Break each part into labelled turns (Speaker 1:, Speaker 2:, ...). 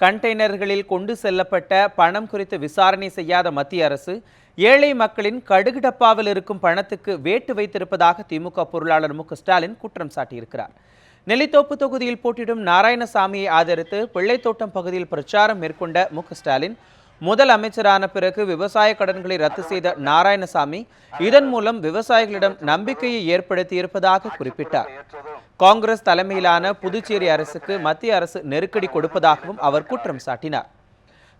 Speaker 1: கண்டெய்னர்களில் கொண்டு செல்லப்பட்ட பணம் குறித்து விசாரணை செய்யாத மத்திய அரசு ஏழை மக்களின் கடுகு டப்பாவில் இருக்கும் பணத்துக்கு வேட்டு வைத்திருப்பதாக திமுக பொருளாளர் மு. ஸ்டாலின் குற்றம் சாட்டியிருக்கிறார். நெல்லித்தோப்பு தொகுதியில் போட்டியிடும் நாராயணசாமியை ஆதரித்து பிள்ளைத்தோட்டம் பகுதியில் பிரச்சாரம் மேற்கொண்ட மு. ஸ்டாலின் முதல் அமைச்சரான பிறகு விவசாய கடன்களை ரத்து செய்த நாராயணசாமி இதன் மூலம் விவசாயிகளிடம் நம்பிக்கையை ஏற்படுத்தி இருப்பதாக குறிப்பிட்டார். காங்கிரஸ் தலைமையிலான புதுச்சேரி அரசுக்கு மத்திய அரசு நெருக்கடி கொடுப்பதாகவும் அவர் குற்றம் சாட்டினார்.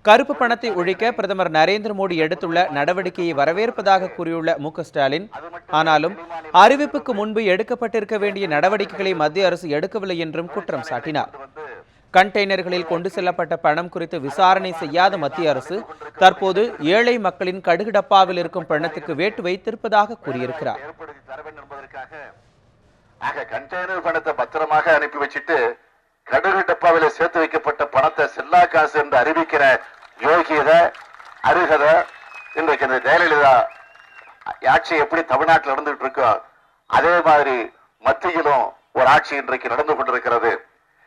Speaker 1: கருப்பு பணத்தை ஒழிக்க பிரதமர் நரேந்திர மோடி எடுத்துள்ள நடவடிக்கையை வரவேற்பதாக கூறியுள்ள மு ஸ்டாலின் ஆனாலும் அறிவிப்புக்கு முன்பு எடுக்கப்பட்டிருக்க வேண்டிய நடவடிக்கைகளை மத்திய அரசு எடுக்கவில்லை என்றும் குற்றம் சாட்டினார். கண்டெய்னர்களில் கொண்டு செல்லப்பட்ட பணம் குறித்து விசாரணை செய்யாத மத்திய அரசு தற்போது ஏழை மக்களின் கடுகு டப்பாவில் இருக்கும் பணத்துக்கு வேட்டு வைத்திருப்பதாக கூறியிருக்கிறார்.
Speaker 2: நாங்க ஆக கண்டெய்னர் பணத்தை பத்திரமாக அனுப்பி வச்சுட்டு கடுகு டப்பாவில சேர்த்து வைக்கப்பட்ட பணத்தை செல்லா காசு என்று அறிவிக்கிற யோகியத அருகத இன்றைக்கு இந்த ஜெயலலிதா ஆட்சி எப்படி தமிழ்நாட்டில் நடந்துட்டு இருக்கோ அதே மாதிரி மத்தியிலும் ஒரு ஆட்சி இன்றைக்கு நடந்து கொண்டிருக்கிறது.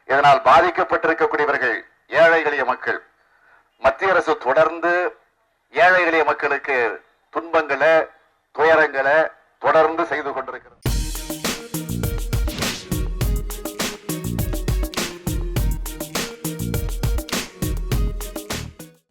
Speaker 2: இதனால் பாதிக்கப்பட்டிருக்கக்கூடியவர்கள் ஏழை எளிய மக்கள். மத்திய அரசு தொடர்ந்து ஏழை எளிய மக்களுக்கு துன்பங்களை துயரங்களை தொடர்ந்து செய்து கொண்டிருக்கிறது.